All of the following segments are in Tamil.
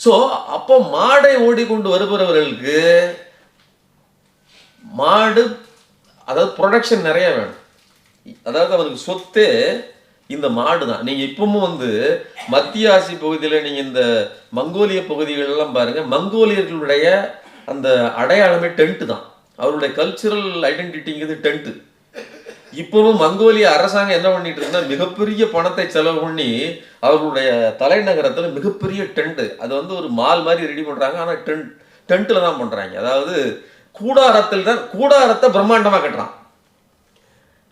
ஸோ அப்போ மாடை ஓடிக்கொண்டு வருபவர்களுக்கு மாடு அதாவது ப்ரொடக்ஷன் நிறைய வேணும். அதாவது அவருக்கு சொத்தே இந்த மாடு தான். நீங்கள் இப்பவும் வந்து மத்திய ஆசி பகுதியில் நீங்கள் இந்த மங்கோலிய பகுதிகளெல்லாம் பாருங்க மங்கோலியர்களுடைய அந்த அடையாளமே டென்ட்டு தான். அவருடைய கல்ச்சுரல் ஐடென்டிட்டிங்கிறது டென்ட்டு இப்பவும் மங்கோலிய அரசாங்கம் என்ன பண்ணிட்டு இருக்குன்னா மிகப்பெரிய பணத்தை செலவு பண்ணி அவர்களுடைய தலைநகரத்துல மிகப்பெரிய டென்ட். அது வந்து ஒரு மால் மாதிரி ரெடி பண்றாங்க. ஆனா டென்ட் டென்ட்ல தான் பண்றாங்க. அதாவது கூடாரத்தில் தான் கூடாரத்தை பிரம்மாண்டமா கட்டுறான்.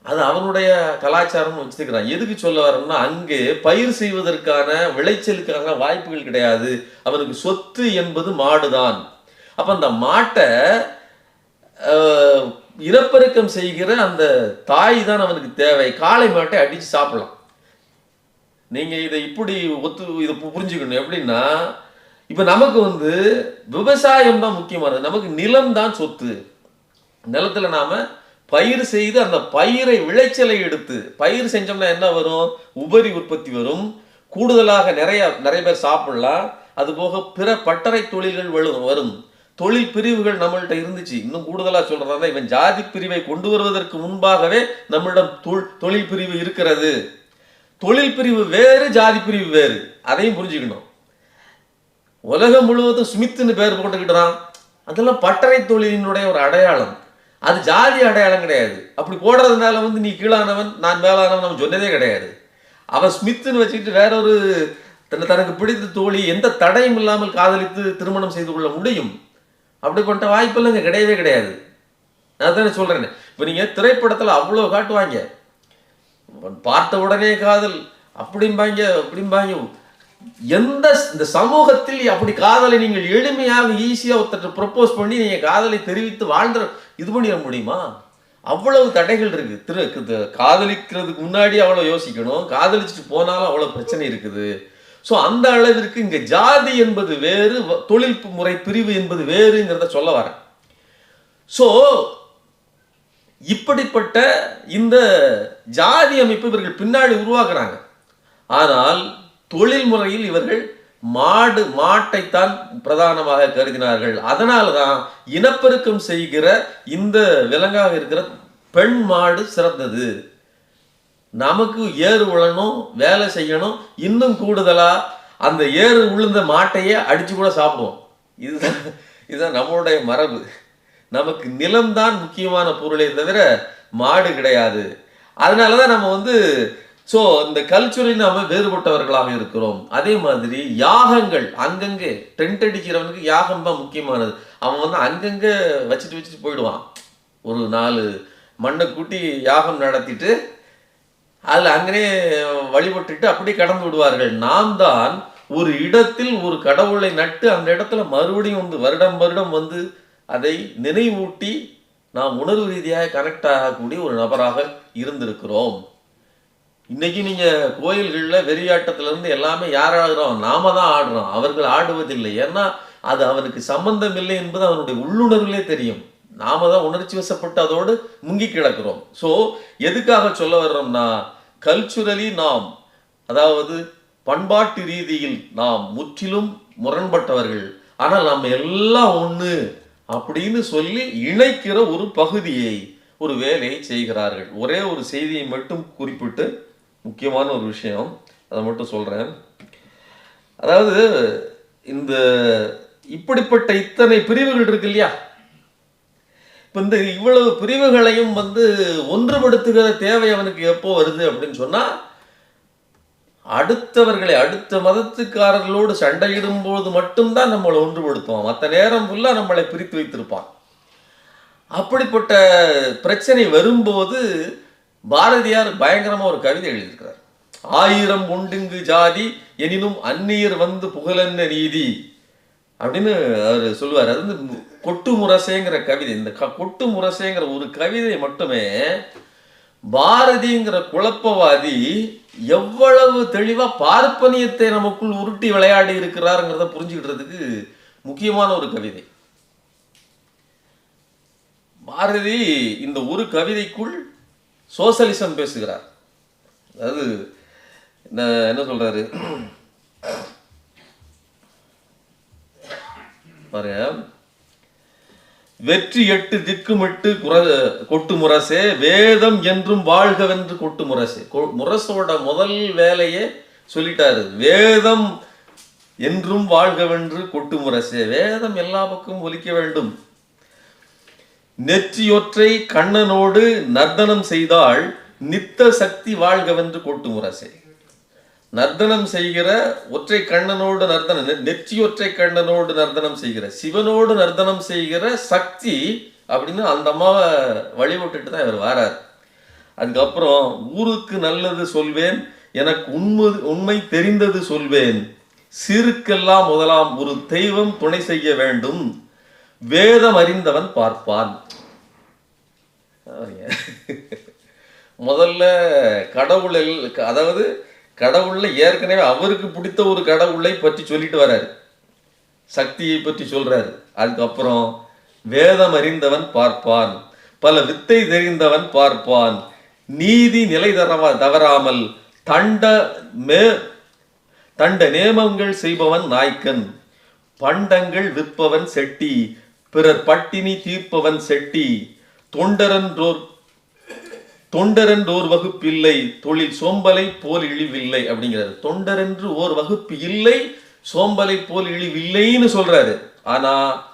அது அவனுடைய கலாச்சாரம்னு வச்சுக்கிறான். எதுக்கு சொல்ல வரோம்னா அங்கே பயிர் செய்வதற்கான விளைச்சலுக்கான வாய்ப்புகள் கிடையாது. அவனுக்கு சொத்து என்பது மாடுதான். அப்ப அந்த மாட்டை இறப்பெருக்கம் இனப்பெருக்கம் செய்கிற அந்த தாய் தான் அவனுக்கு தேவை. காளை மாட்டை அடித்து சாப்பிடலாம். நீங்கள் இதை இப்படி ஒத்து இதை புரிஞ்சுக்கணும். எப்படின்னா இப்போ நமக்கு வந்து விவசாயம் தான் முக்கியமானது. நமக்கு நிலம் தான் சொத்து. நிலத்தில் நாம் பயிர் செய்து அந்த பயிரை விளைச்சலை எடுத்து பயிர் செஞ்சோம்னா என்ன வரும்? உபரி உற்பத்தி வரும். கூடுதலாக நிறைய நிறைய பேர் சாப்பிடலாம். அது போக பிற பட்டறை தொழில்கள் வரும் வரும். தொழில் பிரிவுகள் நம்மள்கிட்ட இருந்துச்சு. இன்னும் கூடுதலாக சொல்கிறதா இவன் ஜாதி பிரிவை கொண்டு வருவதற்கு முன்பாகவே நம்மளிடம் தொல்- தொழில் பிரிவு இருக்கிறது. தொழில் பிரிவு வேறு ஜாதி பிரிவு வேறு. அதையும் புரிஞ்சுக்கணும். உலகம் முழுவதும் ஸ்மித்னு பேர் போட்டுக்கிட்டான் அதெல்லாம் பட்டறை தொழிலினுடைய ஒரு அடையாளம். அது ஜாதி அடையாளம் கிடையாது. அப்படி போடுறதுனால வந்து நீ கீழானவன் நான் மேலானவன் அவன் சொன்னதே கிடையாது. அவன் ஸ்மித்னு வச்சுக்கிட்டு வேற ஒரு தன்னை தனக்கு பிடித்த தோழி எந்த தடையும் இல்லாமல் காதலித்து திருமணம் செய்து கொள்ள முடியும்? அப்படிப்பட்ட வாய்ப்பெல்லாம் இங்கே கிடையவே கிடையாது. நான் தானே சொல்கிறேன் இப்போ நீங்கள் திரைப்படத்தில் அவ்வளோ காட்டுவாங்க. பார்த்த உடனே காதல் அப்படிம்பாங்க அப்படிம்பாங்க. எந்த இந்த சமூகத்தில் அப்படி காதலை நீங்கள் எளிமையாக ஈஸியாக ஒருத்தர் ப்ரப்போஸ் பண்ணி நீங்கள் காதலை தெரிவித்து வாழ்ந்த இது பண்ணிட முடியுமா? அவ்வளவு தடைகள் இருக்குது திரு காதலிக்கிறதுக்கு முன்னாடி அவ்வளோ யோசிக்கணும். காதலிச்சுட்டு போனாலும் அவ்வளோ பிரச்சனை இருக்குது. ஸோ அந்த அளவிற்கு இங்கே ஜாதி என்பது வேறு வ- தொழில் முறை பிரிவு என்பது வேறுங்கிறத சொல்ல வரேன். ஸோ இப்படிப்பட்ட இந்த ஜாதி அமைப்பு இவர்கள் பின்னாடி உருவாக்குறாங்க. ஆனால் தொழில் முறையில் இவர்கள் மாடு மாட்டைத்தான் பிரதானமாக கருதினார்கள். அதனால தான் இனப்பெருக்கம் செய்கிற இந்த விலங்காக இருக்கிற பெண் மாடு சிறந்தது. நமக்கு ஏறு உழணும் வேலை செய்யணும் இன்னும் கூடுதலாக அந்த ஏறு உளுந்த மாட்டையே அடித்து கூட சாப்பிடுவோம். இதுதான் இதுதான் நம்மளுடைய மரபு. நமக்கு நிலம்தான் முக்கியமான பொருளே தவிர மாடு கிடையாது. அதனால தான் நம்ம வந்து ஸோ இந்த கல்ச்சுரில் நாம் வேறுபட்டவர்களாக இருக்கிறோம். அதே மாதிரி யாகங்கள் அங்கங்கே டென்ட் அடிக்கிறவனுக்கு யாகம் தான் முக்கியமானது. அவன் வந்து அங்கங்கே வச்சுட்டு வச்சுட்டு போயிடுவான். ஒரு நாலு மண்ணை கூட்டி யாகம் நடத்திட்டு அதில் அங்கே வழிபட்டுட்டு அப்படியே கடந்து விடுவார்கள். நாம் தான் ஒரு இடத்தில் ஒரு கடவுளை நட்டு அந்த இடத்துல மறுபடியும் வந்து வருடம் வருடம் வந்து அதை நினைவூட்டி நாம் உணர்வு ரீதியாக கனெக்ட் ஆகக்கூடிய ஒரு நபராக இருந்திருக்கிறோம். இன்னைக்கு நீங்கள் கோயில்களில் வெறியாட்டத்துல இருந்து எல்லாமே யார் ஆடுறோம்? நாம தான் ஆடுறோம். அவர்கள் ஆடுவதில்லை. ஏன்னா அது அவனுக்கு சம்பந்தம் இல்லை என்பது அவனுடைய உள்ளுணர்விலே தெரியும். நாம தான் உணர்ச்சி வசப்பட்டு அதோடு முங்கி கிடக்கிறோம். ஸோ எதுக்காக சொல்ல வர்றோம்னா கல்ச்சுரலி நாம் அதாவது பண்பாட்டு ரீதியில் நாம் முற்றிலும் முரண்பட்டவர்கள். ஆனால் நம்ம எல்லாம் ஒன்று அப்படின்னு சொல்லி இணைக்கிற ஒரு பகுதியை ஒரு வேலையை செய்கிறார்கள். ஒரே ஒரு செய்தியை மட்டும் குறிப்பிட்டு முக்கியமான ஒரு விஷயம் அதை மட்டும் சொல்கிறேன் அதாவது இந்த இப்படிப்பட்ட இத்தனை பிரிவுகள் இருக்கு இல்லையா? இப்போ இந்த இவ்வளவு பிரிவுகளையும் வந்து ஒன்றுபடுத்துகிற தேவை அவனுக்கு எப்போ வருது அப்படின்னு சொன்னா அடுத்தவர்களை அடுத்த மதத்துக்காரர்களோடு சண்டையிடும் போது மட்டும்தான் நம்மளை ஒன்றுபடுத்துவான். மற்ற நேரம் ஃபுல்லா நம்மளை பிரித்து வைத்திருப்பான். அப்படிப்பட்ட பிரச்சனை வரும்போது பாரதியார் பயங்கரமா ஒரு கவிதை எழுதியிருக்கிறார். ஆயிரம் உண்டுங்கு ஜாதி எனினும் அந்நியர் வந்து புகழென்ன நீதி. அப்படின்னு அவர் சொல்லுவார். அது வந்து கொட்டு முரசேங்கிற கவிதை. இந்த க- கொட்டு முரசேங்கிற ஒரு கவிதை மட்டுமே பாரதிங்கிற குழப்பவாதி எவ்வளவு தெளிவாக பார்ப்பனியத்தை நமக்குள் உருட்டி விளையாடி இருக்கிறாருங்கிறத புரிஞ்சுக்கிட்டதுக்கு முக்கியமான ஒரு கவிதை. பாரதி இந்த ஒரு கவிதைக்குள் சோசலிசம் பேசுகிறார். அதாவது என்ன என்ன சொல்றாரு? பாருங்க. வெற்றி எட்டு திக்குமிட்டு குர கொட்டு முரசே வேதம் என்றும் வாழ்கவென்று கொட்டு முரசே. கொ- முரசோட முதல் வேலையே சொல்லிட்டாரு. வேதம் என்றும் வாழ்கவென்று கொட்டு முரசே. வேதம் எல்லா பக்கமும் ஒலிக்க வேண்டும். நெற்றியொற்றை கண்ணனோடு நர்த்தனம் செய்தால் நித்த சக்தி வாழ்கவென்று கொட்டு முரசே. நர்த்தனம் செய்கிற ஒற்றை கண்ணனோடு நர்த்தனம் நெற்றி நெற்றியொற்றை கண்ணனோடு நர்த்தனம் செய்கிற சிவனோடு நர்த்தனம் செய்கிற சக்தி அப்படின்னு அந்த அம்மாவை வழிபட்டுட்டு தான் இவர் வாரார். அதுக்கப்புறம் ஊருக்கு நல்லது சொல்வேன் எனக்கு உண்மை உண்மை தெரிந்தது சொல்வேன். சிறுக்கெல்லாம் முதலாம் ஒரு தெய்வம் துணை செய்ய வேண்டும். வேதம் அறிந்தவன் பார்ப்பான். முதல்ல கடவுள் அதாவது கடவுள்ல ஏற்கனவே அவருக்கு பிடித்த ஒரு கடவுளை பற்றி சொல்லிட்டு வராரு. சக்தியை பற்றி சொல்றாரு. அதுக்கப்புறம் வேதம் அறிந்தவன் பார்ப்பான். பல வித்தை தெரிந்தவன் பார்ப்பான். நீதி நிலை தரவா தவறாமல் தண்ட மே தண்ட நேமங்கள் செய்பவன் நாய்க்கன் பண்டங்கள் விற்பவன் செட்டி. பிறர் பட்டினி தீர்ப்பவன் செட்டி. தொண்டரன்றோர் தொண்டரென்று ஓர் வகுப்பு இல்லை தொழில் சோம்பலை போல் இழிவில்லை அப்படிங்கிறாரு. தொண்டரென்று ஓர் வகுப்பு இல்லை சோம்பலை போல் இழிவில்லைன்னு சொல்றாரு. ஆனா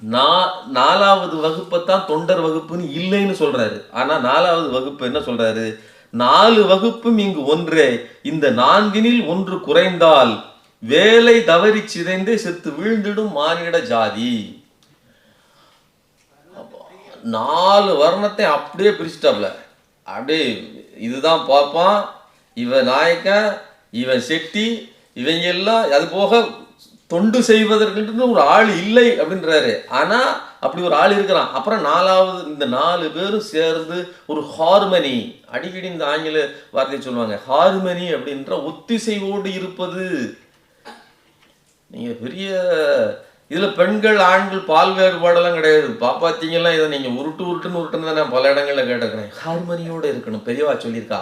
நா நாலாவது வகுப்பை தான் தொண்டர் வகுப்புன்னு இல்லைன்னு சொல்றாரு. ஆனா நாலாவது வகுப்பு என்ன சொல்றாரு? நாலு வகுப்பும் இங்கு ஒன்றே. இந்த நான்கினில் ஒன்று குறைந்தால் வேலை தவறி சிதைந்தே செத்து வீழ்ந்திடும் மானிட ஜாதி. நாலு வர்ணத்தை அப்படியே பிரிச்சுட்டாப்ல. அப்படியே இதுதான் பார்ப்பான் இவன் நாயக்கன் இவன் செட்டி இவங்க எல்லாம் அது போக தொண்டு செய்வதற்குன்னு ஒரு ஆள் இல்லை அப்படின்றாரு. ஆனால் அப்படி ஒரு ஆள் இருக்கிறான். அப்புறம் நாலாவது இந்த நாலு பேரும் சேர்ந்து ஒரு ஹார்மனி அடிக்கடி இந்த ஆங்கில வார்த்தையை சொல்லுவாங்க. ஹார்மனி அப்படின்ற ஒத்திசைவோடு இருப்பது. நீங்கள் பெரிய இதில் பெண்கள் ஆண்கள் பால் வேறுபாடெல்லாம் கிடையாது. பாப்பாத்திங்கெல்லாம் இதை நீங்கள் உருட்டு உருட்டுன்னு உருட்டுன்னு தான் நான் பல இடங்களில் கேட்டிருக்கிறேன். ஹார்மனியோட இருக்கணும். பெரியவா சொல்லியிருக்கா.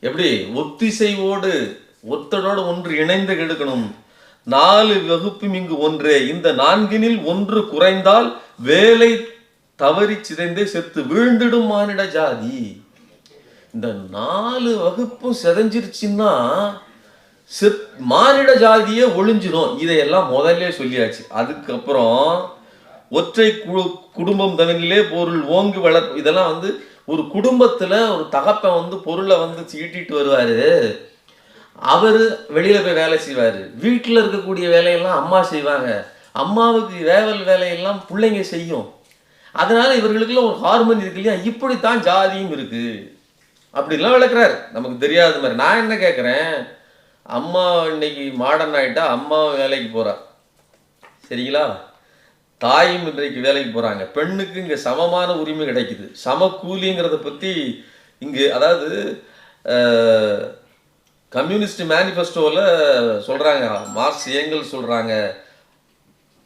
எப்படி? ஒத்திசைவோடு ஒத்தடோடு ஒன்று இணைந்து கெடுக்கணும். நாலு வகுப்பும் இங்கு ஒன்றே. இந்த நான்கினில் ஒன்று குறைந்தால் வேலை தவறி சிதைந்தே செத்து வீழ்ந்துடும் மானிட ஜாதி. இந்த நாலு வகுப்பும் சிதைஞ்சிருச்சுன்னா சிற் மானிட ஜாதியே ஒளிஞ்சிடும் இதையெல்லாம் முதல்ல சொல்லியாச்சு. அதுக்கப்புறம் ஒற்றை குழு குடும்பம் தவனிலே பொருள் ஓங்கு வளர்ப்பு இதெல்லாம் வந்து ஒரு குடும்பத்தில் ஒரு தகப்பன் வந்து பொருளை வந்து சீட்டிட்டு வருவார். அவர் வெளியில் போய் வேலை செய்வார். வீட்டில் இருக்கக்கூடிய வேலையெல்லாம் அம்மா செய்வாங்க. அம்மாவுக்கு வேவல் வேலையெல்லாம் பிள்ளைங்க செய்யும். அதனால் இவர்களுக்குள்ள ஒரு ஹார்மோன் இருக்கு இல்லையா? இப்படித்தான் ஜாதியும் இருக்குது அப்படிலாம் விளக்குறாரு. நமக்கு தெரியாத மாதிரி. நான் என்ன கேட்குறேன் அம்மா இன்னைக்கு மாடர்ன் ஆகிட்டா அம்மாவும் வேலைக்கு போகிறா சரிங்களா? தாயும் இன்றைக்கு வேலைக்கு போகிறாங்க பெண்ணுக்கு இங்கே சமமான உரிமை கிடைக்குது. சம கூலிங்கிறத பற்றி இங்கு அதாவது கம்யூனிஸ்ட் மேனிஃபெஸ்டோவில் சொல்கிறாங்க மார்க்ஸ் ஏங்கல் சொல்கிறாங்க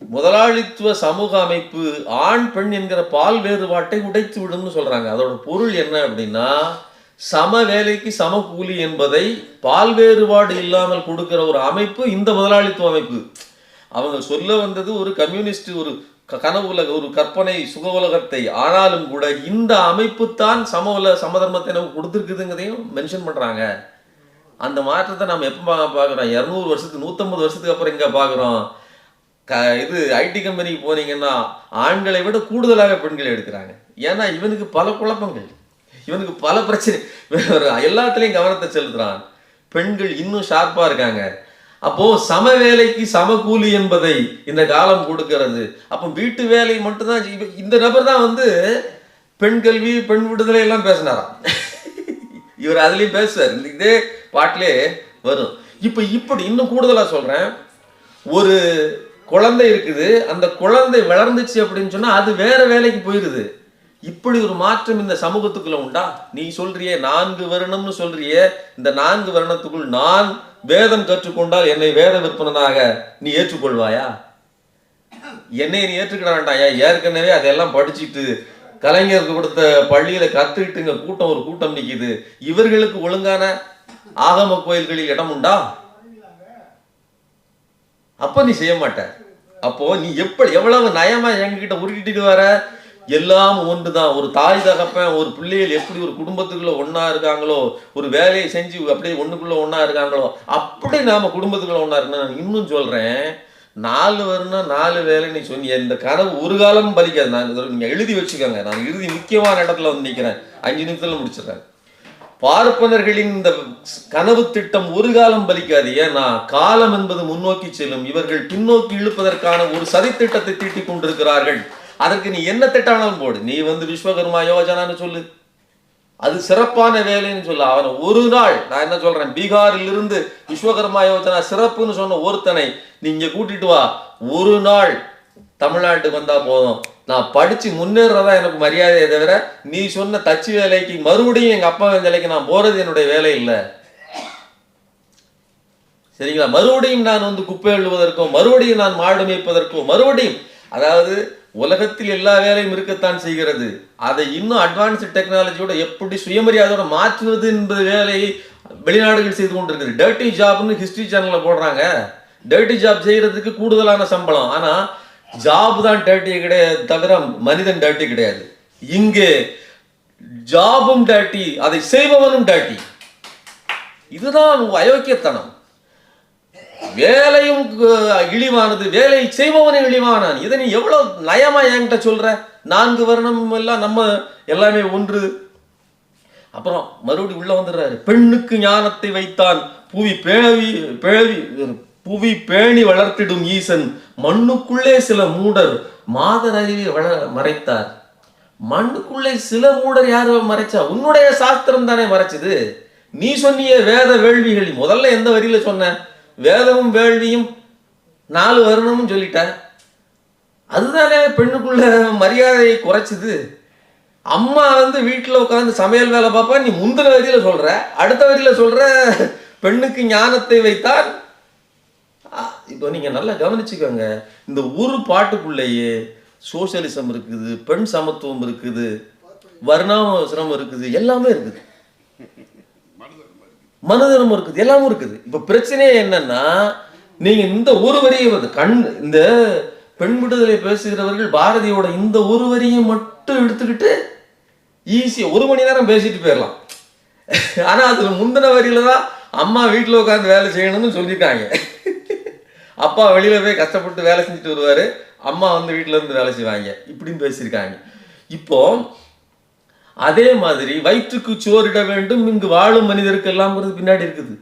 முதலாளித்துவ சமூக அமைப்பு ஆண் பெண் என்கிற பால் வேறுபாட்டை உடைத்து விடும்னு சொல்கிறாங்க அதோட பொருள் என்ன அப்படின்னா சம வேலைக்கு சம கூலி என்பதை பால் வேறுபாடு இல்லாமல் கொடுக்கிற ஒரு அமைப்பு இந்த முதலாளித்துவ அமைப்பு. அவங்க சொல்ல வந்தது ஒரு கம்யூனிஸ்ட் ஒரு க- கனவு உலக ஒரு கற்பனை சுக உலகத்தை ஆனாலும் கூட இந்த அமைப்பு தான் சம உல சமதர்மத்தை நமக்கு கொடுத்துருக்குதுங்கிறதையும் மென்ஷன் பண்ணுறாங்க அந்த மாற்றத்தை நம்ம எப்போ பார்க்குறோம்? இரநூறு வருஷத்துக்கு நூற்றம்பது வருஷத்துக்கு அப்புறம் இங்கே பார்க்குறோம்? க இது ஐடி கம்பெனிக்கு போனீங்கன்னா ஆண்களை விட கூடுதலாக பெண்களை எடுக்கிறாங்க. ஏன்னா இவனுக்கு பல குழப்பங்கள். இவனுக்கு பல பிரச்சனை. வேற எல்லாத்துலேயும் கவனத்தை செலுத்துறான். பெண்கள் இன்னும் ஷார்ப்பாக இருக்காங்க. அப்போ சம வேலைக்கு சம கூலி என்பதை இந்த காலம் கொடுக்கிறது. அப்போ வீட்டு வேலை மட்டும்தான் இந்த நபர் தான் வந்து பெண் கல்வி பெண் விடுதலை எல்லாம் பேசினாராம். இவர் அதுலேயும் பேசுவார். இதே பாட்டிலே வரும். இப்போ இப்படி இன்னும் கூடுதலாக சொல்கிறேன் ஒரு குழந்தை இருக்குது. அந்த குழந்தை வளர்ந்துச்சு அப்படின்னு சொன்னால் அது வேற வேலைக்கு போயிருது. இப்படி ஒரு மாற்றம் இந்த சமூகத்துக்குள்ள உண்டா? நீ சொல்றியே நான்கு வருணம்னு சொல்றியே இந்த நான்கு வருணத்துக்குள் நான் வேதம் கற்றுக்கொண்டால் என்னை வேத விற்பனனாக நீ ஏற்றுக்கொள்வாயா? என்னை நீ ஏற்றுக்கிட வேண்டாயா? ஏற்கனவே அதெல்லாம் படிச்சுட்டு கலைஞருக்கு கொடுத்த பள்ளியில கத்துக்கிட்டுங்க கூட்டம் ஒரு கூட்டம் நிக்குது. இவர்களுக்கு ஒழுங்கான ஆகம கோயில்களில் இடம் உண்டா? அப்ப நீ செய்ய மாட்ட. அப்போ நீ எப்படி எவ்வளவு நயமா எங்ககிட்ட உருட்டிட்டு வர? எல்லாம் ஒன்றுதான். ஒரு தாய் தகப்பன் ஒரு பிள்ளைகள் எப்படி ஒரு குடும்பத்துக்குள்ள ஒன்றா இருக்காங்களோ ஒரு வேலையை செஞ்சு அப்படியே ஒன்றுக்குள்ள ஒன்றா இருக்காங்களோ அப்படி நாம குடும்பத்துக்குள்ள ஒன்றா இருக்கணும் நான் இன்னும் சொல்றேன். நாலு வருன்னா நாலு வேலை நீ சொன்னீங்க. இந்த கனவு ஒரு காலம் பலிக்காது. நான் நீங்கள் நீங்க எழுதி வச்சுக்கோங்க. நான் இறுதி முக்கியமான இடத்துல வந்து நிக்கிறேன். அஞ்சு நிமிஷத்துல முடிச்சிடுறேன். பார்ப்பனர்களின் இந்த கனவு திட்டம் ஒரு காலம் பலிக்காது. ஏன்னா காலம் என்பது முன்னோக்கி செல்லும். இவர்கள் பின்னோக்கி இழுப்பதற்கான ஒரு சதித்திட்டத்தை தீட்டிக் கொண்டிருக்கிறார்கள். அதற்கு நீ என்ன திட்டானாலும் போடு. நீ வந்து விஸ்வகர்மா யோஜனான்னு சொல்லு. அது சிறப்பான வேலைன்னு சொல்ல. அவனை ஒரு நாள் நான் என்ன சொல்றேன் பீகாரில் இருந்து விஸ்வகர்மா யோஜனா சிறப்புன்னு சொன்ன ஒருத்தனை நீ இங்க கூட்டிட்டு வா. ஒரு நாள் தமிழ்நாட்டுக்கு வந்தா போதும். நான் படிச்சு முன்னேறதா எனக்கு மரியாதையை தவிர நீ சொன்ன தச்சு வேலைக்கு மறுபடியும் எங்க அப்பா வேலைக்கு நான் போறது என்னுடைய வேலை இல்லை. சரிங்களா? மறுபடியும் நான் வந்து குப்பை எழுவதற்கோ மறுபடியும் நான் மாடு மேய்ப்பதற்கோ மறுபடியும் அதாவது உலகத்தில் எல்லா வேலையும் இருக்கத்தான் செய்கிறது. அதை இன்னும் அட்வான்ஸ்டு டெக்னாலஜியோட எப்படி சுயமரியாதையோட மாற்றுவது என்பது வேலையை வெளிநாடுகள் செய்து கொண்டிருக்கிறது டர்ட்டி ஜாப்னு ஹிஸ்டரி சேனலில் போடுறாங்க. டர்ட்டி ஜாப் செய்கிறதுக்கு கூடுதலான சம்பளம். ஆனால் ஜாப் தான் டர்ட்டி கிடையாது தவிர மனிதன் டர்ட்டி கிடையாது. இங்கே ஜாபும் டர்ட்டி அதை செய்பவனும் டர்ட்டி இதுதான் அயோக்கியத்தனம். வேலையும் இழிவானது வேலை செய்பவனே இழிவானான். இதை நீ எவ்வளவு நயமா என்கிட்ட சொல்ற? நான்கு வருணம் எல்லாம் நம்ம எல்லாமே ஒன்று. அப்புறம் மறுபடியும் உள்ள வந்துடுறாரு. பெண்ணுக்கு ஞானத்தை வைத்தான். புவி பேவி பேவி புவி பேணி வளர்த்திடும் ஈசன். மண்ணுக்குள்ளே சில மூடர் மாதர் அறிவை வள மறைத்தார். மண்ணுக்குள்ளே சில மூடர் யார் மறைச்சா? உன்னுடைய சாஸ்திரம் தானே மறைச்சது. நீ சொன்னிய வேத வேள்விகள் முதல்ல எந்த வரியில சொன்ன? வேதமும் வேள்வியும் நாலு வருணமும் சொல்லிட்டேன் அதுதானே பெண்ணுக்குள்ள மரியாதையை குறைச்சிது. அம்மா வந்து வீட்டில் உட்காந்து சமையல் வேலை பார்ப்பா நீ முந்தின வரியில சொல்கிற அடுத்த வரியில் சொல்கிற பெண்ணுக்கு ஞானத்தை வைத்தால் ஆ, இப்போ நீங்கள் நல்லா கவனிச்சுக்கோங்க. இந்த ஒரு பாட்டுக்குள்ளேயே சோசியலிசம் இருக்குது பெண் சமத்துவம் இருக்குது வர்ணாசிரமம் இருக்குது எல்லாமே இருக்குது. மனதனமும் இருக்குது எல்லாமும் இருக்குது. இப்போ பிரச்சனையே என்னன்னா நீங்க இந்த ஒரு வரியை வந்து கண் இந்த பெண் விடுதலை பேசுகிறவர்கள் பாரதியோட இந்த ஒரு வரியை மட்டும் எடுத்துக்கிட்டு ஈஸியாக ஒரு மணி நேரம் பேசிட்டு போயிடலாம் ஆனால் அதில் முந்தின வரியில தான் அம்மா வீட்டில் உட்காந்து வேலை செய்யணும்னு சொல்லியிருக்காங்க. அப்பா வெளியில் போய் கஷ்டப்பட்டு வேலை செஞ்சுட்டு வருவார். அம்மா வந்து வீட்டிலேருந்து வேலை செய்வாங்க. இப்படின்னு பேசியிருக்காங்க. இப்போது அதே மாதிரி வயிற்றுக்கு சோறிட வேண்டும் இங்கு வாழும் மனிதருக்கு எல்லாம்ங்கிறது பின்னாடி இருக்குது.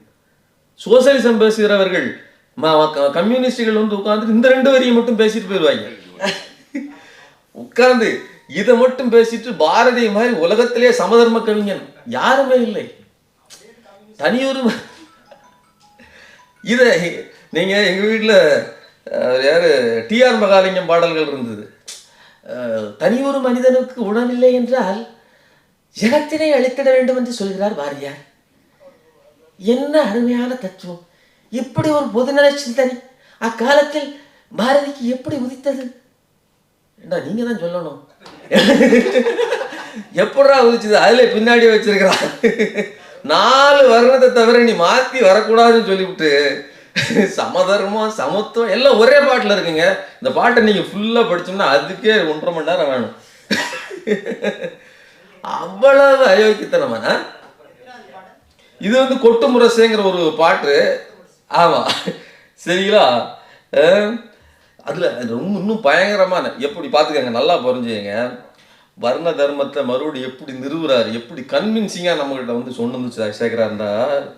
சோசியலிசம் பேசுகிறவர்கள் கம்யூனிஸ்டுகள் வந்து உட்கார்ந்து இந்த ரெண்டு வரியை மட்டும் பேசிட்டு போயிடுவாங்க. உட்கார்ந்து இதை மட்டும் பேசிட்டு பாரதி மாதிரி உலகத்திலே சமதர்ம கவிஞன் யாருமே இல்லை. தனியொரு ம- இத நீங்க எங்க வீட்டில் யாரு? டிஆர் மகாலிங்கம் பாடல்கள் இருந்தது. தனியொரு மனிதனுக்கு உணவில்லை என்றால் ஜகத்தினை அழித்திட வேண்டும் என்று சொல்கிறார் பாரதியார் என்ன அருமையான தத்துவம். இப்படி ஒரு பொதுநல சிந்தனை. அக்காலத்தில் பாரதிக்கு எப்படி உதித்தது? என்ன நீங்க தான் சொல்லணும். எப்படா உதிச்சது? அதுல பின்னாடி வச்சிருக்கிறான் நாலு வருணத்தை தவிர நீ மாத்தி வரக்கூடாதுன்னு சொல்லிவிட்டு சமதர்மம் சமத்துவம் எல்லாம் ஒரே பாட்டில் இருக்குங்க. இந்த பாட்டை நீங்க ஃபுல்லா படிச்சோம்னா அதுக்கே ஒன்றரை மணி நேரம் வேணும். அவ்வளவு அயோக்கியத்தனமான இது வந்து கொட்டு முரசேங்கிற ஒரு பாட்டு. ஆமாம் சரிங்களா? அதில் அது ரொம்ப இன்னும் பயங்கரமான எப்படி பார்த்துக்கங்க நல்லா புரிஞ்சுங்க வர்ண தர்மத்தை மறுபடியும் எப்படி நிறுவுறாரு? எப்படி கன்வின்சிங்காக நம்மகிட்ட வந்து சொன்னு வந்து சே-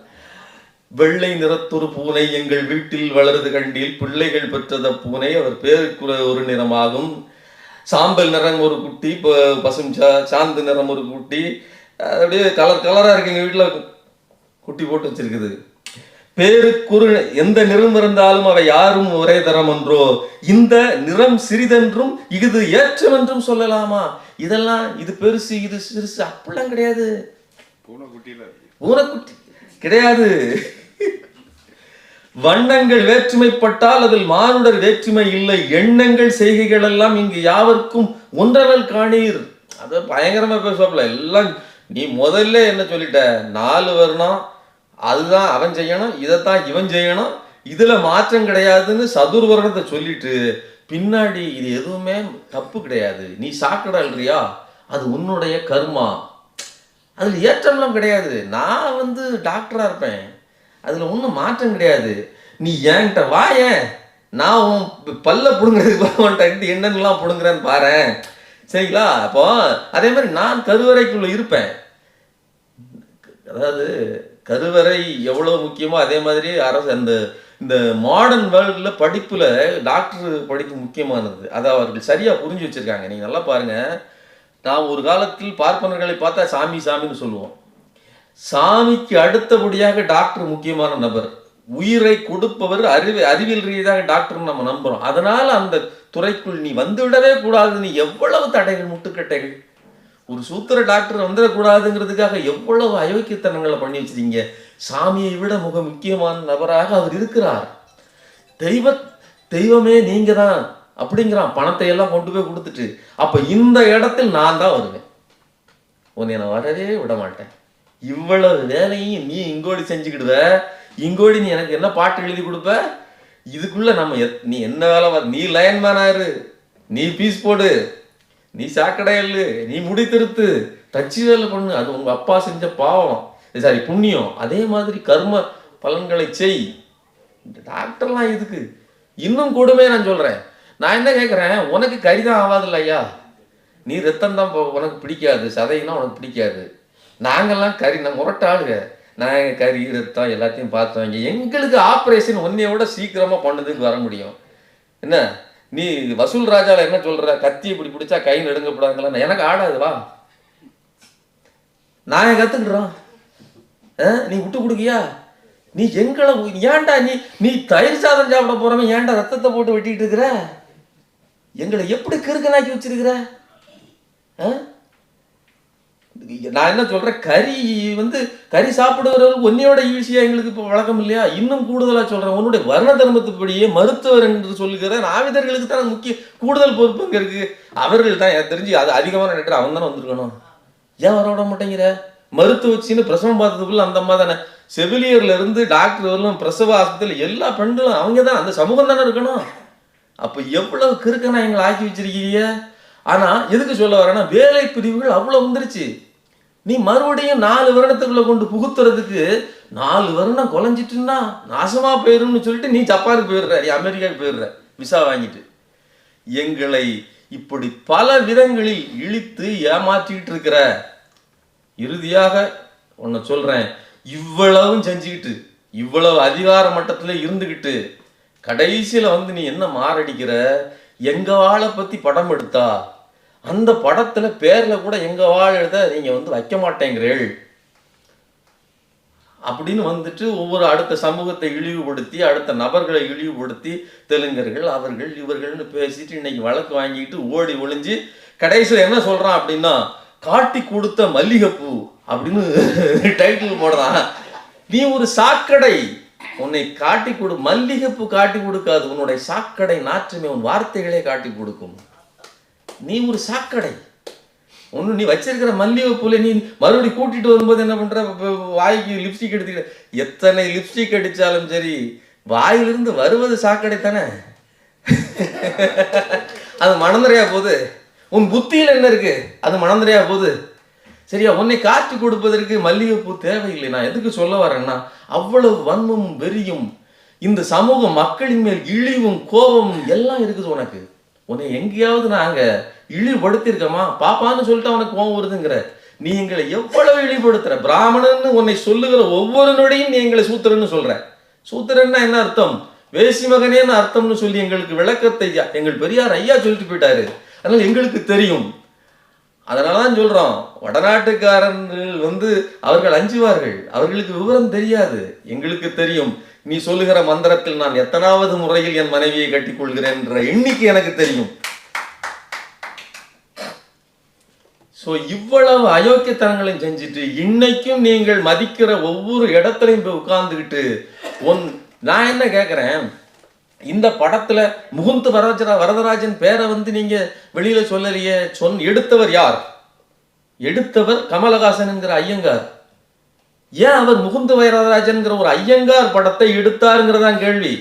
வெள்ளை நிறத்தொரு பூனை எங்கள் வீட்டில் வளருது கண்டில். பிள்ளைகள் பெற்றத பூனை அவர் பேருக்குற ஒரு நிறமாகும். சாம்பல் நிறம் ஒரு குட்டி ப- பசும் சா சாந்து நிறம் ஒரு குட்டி. அது அப்படியே கலர் கலரா இருக்கு எங்க வீட்டுல குட்டி போட்டு வச்சிருக்குது. பேருக்குறு எந்த நிறம் இருந்தாலும் அவை யாரும் ஒரே தரம் என்றோ இந்த நிறம் சிறிதென்றும் இது ஏற்றம் என்றும் சொல்லலாமா? இதெல்லாம் இது பெருசு இது சிறுசு அப்படிலாம் கிடையாது. ஊனக்குட்டி கிடையாது. வண்ணங்கள் வேற்றுமைப்பட்டால் அதில் மானுடர் வேற்றுமை இல்லை. எண்ணங்கள் செய்கைகள் எல்லாம் இங்கு யாவர்க்கும் ஒன்றனல் காணீர். அது பயங்கரமா பேசுவாப்புல. எல்லாம் நீ முதல்ல என்ன சொல்லிட்ட? நாலு வரணும். அதுதான் அவன் செய்யணும். இதைத்தான் இவன் செய்யணும். இதுல மாற்றம் கிடையாதுன்னு சதுர்வரணத்தை சொல்லிட்டு பின்னாடி இது எதுவுமே தப்பு கிடையாது. நீ சாக்கடையா அது உன்னுடைய கர்மா. அதில் ஏற்றம்லாம் கிடையாது. நான் வந்து டாக்டராக இருப்பேன். அதில் ஒன்றும் மாற்றம் கிடையாது. நீ என்கிட்ட வா ஏன்? நான் உன் பல்ல பிடுங்கிறதுக்கு உன்கிட்ட என்னென்னலாம் பிடுங்குறேன்னு பாரேன். சரிங்களா? அப்போ அதே மாதிரி நான் கருவறைக்குள்ளே இருப்பேன். அதாவது கருவறை எவ்வளோ முக்கியமோ அதே மாதிரி அரசு அந்த இந்த மாடர்ன் வேர்ல்டில் படிப்பில் டாக்டர் படிப்பு முக்கியமானது. அதை அவர்கள் சரியாக புரிஞ்சு வச்சுருக்காங்க. நீங்கள் நல்லா பாருங்கள் நான் ஒரு காலத்தில் பார்ப்பனர்களை பார்த்தா சாமி சாமின்னு சொல்லுவோம். சாமிக்கு அடுத்தபடியாக டாக்டர் முக்கியமான நபர். உயிரை கொடுப்பவர் அறிவு அறிவியல் ரீதியாக டாக்டர் நம்ம நம்புறோம். அதனால் அந்த துறைக்குள் நீ வந்துவிடவே கூடாது. நீ எவ்வளவு தடைகள் முட்டுக்கட்டைகள்? ஒரு சூத்திர டாக்டர் வந்துடக்கூடாதுங்கிறதுக்காக எவ்வளவு அயோக்கியத்தனங்களை பண்ணி வச்சிருக்கீங்க? சாமியை விட மிக முக்கியமான நபராக அவர் இருக்கிறார். தெய்வ தெய்வமே நீங்க தான் அப்படிங்கிறான். பணத்தை எல்லாம் கொண்டு போய் கொடுத்துட்டு. அப்ப இந்த இடத்தில் நான் தான் வருவேன். உன்னை நான் வரவே விட மாட்டேன். இவ்வளவு வேலையும் நீ இங்கோடி செஞ்சுக்கிடுவ? இங்கோடி நீ எனக்கு என்ன பாட்டு எழுதி கொடுப்ப? இதுக்குள்ள நம்ம எத்- நீ என்ன வேலை வா- நீ லைன்மேன் ஆயிரு நீ பீஸ் போடு. நீ சாக்கடை எள்ளு. நீ முடி திருத்து. தச்சு வேலை பண்ணு. அது உங்க அப்பா செஞ்ச பாவம். சாரி புண்ணியம். அதே மாதிரி கர்ம பலன்களை செய். இந்த டாக்டர்லாம் இதுக்கு இன்னும் கூடவே நான் சொல்கிறேன் நான் என்ன கேட்குறேன் உனக்கு கரிதான் ஆகாதுல்ல ஐயா. நீ ரத்தம் தான் உனக்கு பிடிக்காது. சதையெல்லாம் உனக்கு பிடிக்காது. நாங்கள்லாம் கறி நான் முரட்டாளுங்க நாங்கள் கறி ரத்தம் எல்லாத்தையும் பார்த்தோம் எங்களுக்கு ஆப்ரேஷன் ஒன்றைய விட சீக்கிரமாக பண்ணதுக்கு வர முடியும். என்ன? நீ வசூல் ராஜாவில் என்ன சொல்கிற கத்தி இப்படி பிடிச்சா கை நெடுங்கப்படாங்களா எனக்கு ஆடாது வா. நான் ஆ, நீ விட்டு கொடுக்கியா? நீ எங்களை ஏன்டா நீ நீ தயிர் சாதம் சாப்பிட போறவன் ஏன்டா ரத்தத்தை போட்டு வெட்டிகிட்டு இருக்கிற? எங்களை எப்படி கிறுக்கனாக்கி வச்சிருக்கிற? ஆ? நான் என்ன சொல்கிறேன் கறி வந்து கறி சாப்பிடுறவர்கள் உன்னையோட ஈஸியா எங்களுக்கு இப்போ வழக்கம் இல்லையா? இன்னும் கூடுதலாக சொல்கிறேன் உன்னுடைய வர்ண தர்மத்துப்படியே மருத்துவர் என்று சொல்லுகிற நாவிதர்களுக்கு தான் முக்கிய கூடுதல் பொறுப்பு இங்கே இருக்குது அவர்கள் தான் எனக்கு தெரிஞ்சு அது அதிகமான நேரத்தில் அவன் தானே வந்திருக்கணும். ஏன் வர விட மாட்டேங்கிற? மருத்துவச்சின்னு பிரசவம் பார்த்ததுக்குள்ள அந்த அம்மா தானே. செவிலியர்ல இருந்து டாக்டர் வரலும் பிரசவ ஆஸ்பத்திரியில் எல்லா பெண்களும் அவங்க தான் அந்த சமூகம் தானே இருக்கணும். அப்போ எவ்வளவு கிறுக்கனா எங்களை ஆக்கி வச்சிருக்கீங்க? ஆனா எதுக்கு சொல்ல வரேன்னா வேலை பிரிவுகள் அவ்வளவு வந்துருச்சு. நீ மறுபடியும் நாலு வருடத்துக்குள்ள கொண்டு புகுத்துறதுக்கு நாலு வருடம் குலைஞ்சிட்டுன்னா நாசமா போயிரும்னு சொல்லிட்டு நீ ஜப்பானுக்கு போயிடுற நீ அமெரிக்காவுக்கு போயிடுற விசா வாங்கிட்டு. எங்களை இப்படி பல விதங்களில் இழித்து ஏமாற்றிக்கிட்டு இருக்கிற இறுதியாக உன்னை சொல்றேன் இவ்வளவும் செஞ்சுக்கிட்டு இவ்வளவு அதிகார மட்டத்தில் இருந்துக்கிட்டு கடைசியில் வந்து நீ என்ன மாரடிக்கிற? எங்க வாழை பத்தி படம் எடுத்தா? அந்த படத்துல பேர்ல கூட எங்க வாழ எழுத நீங்க வந்து வைக்க மாட்டேங்கிறீள். அப்படின்னு வந்துட்டு ஒவ்வொரு அடுத்த சமூகத்தை இழிவுபடுத்தி அடுத்த நபர்களை இழிவுபடுத்தி தெலுங்கர்கள் அவர்கள் இவர்கள்னு பேசிட்டு இன்னைக்கு வழக்கு வாங்கிட்டு ஓடி ஒளிஞ்சு கடைசியில் என்ன சொல்றான் அப்படின்னா காட்டி கொடுத்த மல்லிகைப்பூ அப்படின்னு டைட்டில் போடுறான். நீ ஒரு சாக்கடை. உன்னை காட்டி கொடு மல்லிகைப்பூ காட்டி கொடுக்காது. உன்னுடைய சாக்கடை நாற்றமே உன் வார்த்தைகளே காட்டி கொடுக்கும். நீ ஒரு சாக்கடை. ஒன்று நீ வச்சிருக்கிற மல்லிகைப்பூல நீ மறுபடியும் கூட்டிட்டு வரும்போது என்ன பண்ற? வாய்க்கு லிப்ஸ்டிக் எடுத்துக்கிட்ட எத்தனை லிப்ஸ்டிக் அடித்தாலும் சரி வாயிலிருந்து வருவது சாக்கடை தானே. அது மணந்துறையா போகுது. உன் புத்தியில் என்ன இருக்கு? அது மணந்துறையா போகுது. சரியா உன்னை காட்சி கொடுப்பதற்கு மல்லிகைப்பூ தேவையில்லை. நான் எதுக்கு சொல்ல வரேன்னா அவ்வளவு வன்மமும் வெறியும் இந்த சமூகம் மக்களின் மேல் இழிவும் கோபமும் எல்லாம் இருக்குது உனக்கு. உன்னை எங்கேயாவது நாங்க இழிவுபடுத்தியிருக்கோமா பாப்பான்னு சொல்லிட்டு அவனுக்கு கோவம் வருதுங்கிற. நீ எங்களை எவ்வளவு இழிவுபடுத்துற? பிராமணன்னு உன்னை சொல்லுகிற ஒவ்வொரு நொடியும் நீ எங்களை சூத்திரன்னு சொல்ற. சூத்திரன்னா என்ன அர்த்தம்? வேசி மகனேன்னு அர்த்தம்னு சொல்லி எங்களுக்கு விளக்கத்தை ஐயா, எங்கள் பெரியார் ஐயா சொல்லிட்டு போயிட்டாரு. அதனால எங்களுக்கு தெரியும். அதனால தான் சொல்றோம் வடநாட்டுக்காரர்கள் வந்து அவர்கள் அஞ்சுவார்கள். அவர்களுக்கு விவரம் தெரியாது. எங்களுக்கு தெரியும். நீ சொல்லுகிற மந்திரத்தில் நான் எத்தனாவது முறையில் என் மனைவியை கட்டிக் கொள்கிறேன் என்ற எண்ணிக்கை எனக்கு தெரியும். ஸோ இவ்வளவு அயோக்கியத்தனங்களையும் செஞ்சுட்டு இன்னைக்கும் நீங்கள் மதிக்கிற ஒவ்வொரு இடத்துலையும் போய் உட்கார்ந்துக்கிட்டு ஒன் நான் என்ன கேட்குறேன் இந்த படத்துல முகுந்த் வரதரா வரதராஜன் பேரை வந்து நீங்க வெளியில சொல்லலையே. சொன் எடுத்தவர் யார்? எடுத்தவர் கமலஹாசன் என்கிற ஐயங்கார். ஏன் அவர் முகுந்த வைரராஜன்கிற ஒரு ஐயங்கார் படத்தை எடுத்தாருங்கிறதான் கேள்வி.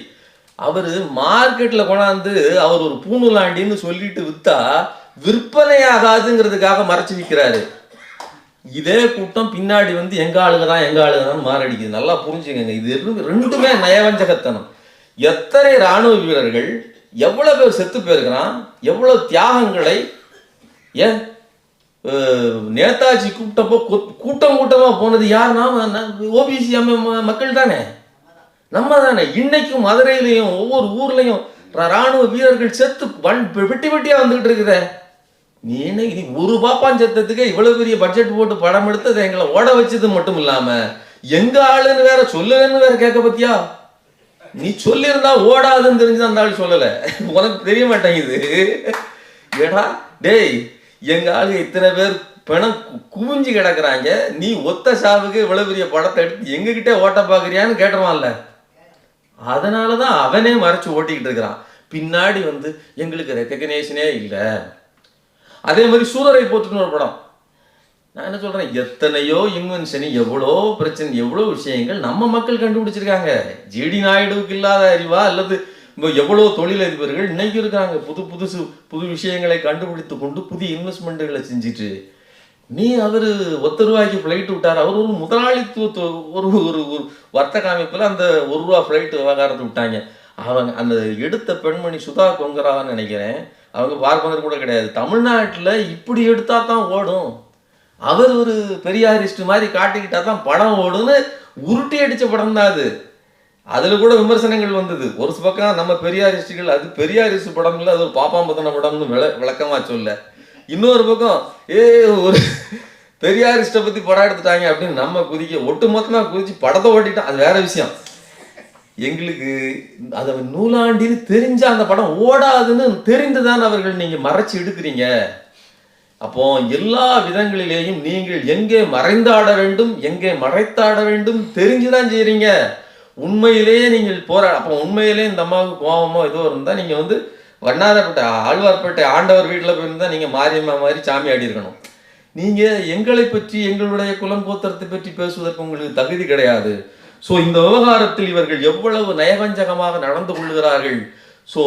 அவர் மார்க்கெட்டில் கொண்டாந்து அவர் ஒரு பூணுலாண்டின்னு சொல்லிட்டு வித்தா விற்பனை ஆகாதுங்கிறதுக்காக மறைச்சு விற்கிறாரு இதே கூட்டம் பின்னாடி வந்து எங்க ஆளுங்க தான் எங்க ஆளுங்க தான் மாரடிக்குது நல்லா புரிஞ்சுக்கங்க. இது ரெண்டுமே நயவஞ்சகத்தனம். எத்தனை ராணுவ வீரர்கள் எவ்வளவு பேர் செத்து போயிருக்கிறான்? எவ்வளவு தியாகங்களை ஏன்? நேதாஜி கூப்பிட்டப்போ கூட்டம் கூட்டமா போனது யார்? நாம ஓபிசி மக்கள் தானே. நம்ம தானே. இன்னைக்கும் மதுரையிலையும் ஒவ்வொரு ஊர்லயும் ராணுவ வீரர்கள் செத்து வன் வெட்டி வெட்டியா வந்துகிட்டு இருக்குதே. நீ என்ன நீ ஒரு பாப்பான் சத்தத்துக்கு இவ்வளவு பெரிய பட்ஜெட் போட்டு படம் எடுத்து எங்களை ஓட வச்சது மட்டும் இல்லாம எங்க ஆளுன்னு வேற சொல்லுன்னு வேற கேட்க பத்தியா நீ சொல்லியிருந்தா ஓடாதுன்னு தெரிஞ்சு அந்த ஆள் சொல்லலை. உனக்கு தெரிய மாட்டேங்குது. ஏடா டேய் எங்க ஆளு இத்தனை பேர் பிணம் குவிஞ்சு கிடக்குறாங்க. நீ ஒத்த சாவுக்கு இவ்வளவு பெரிய படத்தை எடுத்து எங்ககிட்ட ஓட்ட பார்க்குறியான்னு கேட்டுருவான்ல. அதனாலதான் அவனே மறைச்சு ஓட்டிக்கிட்டு இருக்கிறான். பின்னாடி வந்து எங்களுக்கு ரெக்கக்னேஷனே இல்லை. அதே மாதிரி சூரரை போற்றுன்னு ஒரு படம். என்ன சொல்றேன்? எத்தனையோ இன்வென்ஷன் எவ்வளோ பிரச்சனை எவ்வளோ விஷயங்கள் நம்ம மக்கள் கண்டுபிடிச்சிருக்காங்க. ஜிடி நாயுடுவுக்கு இல்லாத அறிவா? அல்லது எவ்வளோ தொழிலதிபர்கள் இன்னைக்கு இருக்காங்க புது புதுசு புது விஷயங்களை கண்டுபிடித்து கொண்டு புதிய இன்வெஸ்ட்மெண்ட்டுகளை செஞ்சுட்டு. நீ அவர் ஒத்த ரூபாய்க்கு ஃப்ளைட் விட்டார். அவர் ஒரு முதலாளித்துவ ஒரு ஒரு ஒரு வர்த்தக அமைப்பில் அந்த ஒரு ரூபா ஃப்ளைட் விவகாரத்தை விட்டாங்க. அவங்க அந்த எடுத்த பெண்மணி சுதா கொங்கரான்னு நினைக்கிறேன். அவங்க பார்ப்பனர் கூட கிடையாது. தமிழ்நாட்டில் இப்படி எடுத்தா தான் ஓடும். அவர் ஒரு பெரியாரிஸ்ட் மாதிரி காட்டிக்கிட்டா தான் படம் ஓடுன்னு உருட்டி அடித்த படம் தான் அது. அதில் கூட விமர்சனங்கள் வந்தது. ஒரு பக்கம் நம்ம பெரியாரிஸ்டுகள் அது பெரியாரிஸ்ட் படம் இல்லை அது ஒரு பாப்பாம்பத்தன படம்னு விள விளக்கமாக சொல்ல. இன்னொரு பக்கம் ஏ ஒரு பெரியாரிஸ்ட்டை பற்றி படம் எடுத்துட்டாங்க அப்படின்னு நம்ம குதிக்க ஒட்டு மொத்தமாக குதிச்சு படத்தை ஓட்டிட்டோம் அது வேற விஷயம். எங்களுக்கு அதை நூலாண்டின்னு தெரிஞ்ச அந்த படம் ஓடாதுன்னு தெரிந்துதான் அவர்கள் நீங்கள் மறைச்சி எடுக்கிறீங்க. அப்போ எல்லா விதங்களிலேயும் நீங்கள் எங்கே மறைந்தாட வேண்டும் எங்கே மறைத்தாட வேண்டும் தெரிஞ்சுதான் செய்கிறீங்க உண்மையிலேயே நீங்கள் போரா அப்போ உண்மையிலேயே இந்த அம்மாவுக்கு கோபமோ ஏதோ இருந்தால் நீங்கள் வந்து வண்ணாரப்பேட்டை ஆழ்வார்பேட்டை ஆண்டவர் வீட்டில் போயிருந்தால் நீங்கள் மாரியம்மா மாதிரி சாமி ஆடி இருக்கணும் நீங்கள் எங்களை பற்றி எங்களுடைய குலம் போத்திரத்தை பற்றி பேசுவதற்கு உங்களுக்கு தகுதி கிடையாது. ஸோ இந்த விவகாரத்தில் இவர்கள் எவ்வளவு நயவஞ்சகமாக நடந்து கொள்கிறார்கள். ஸோ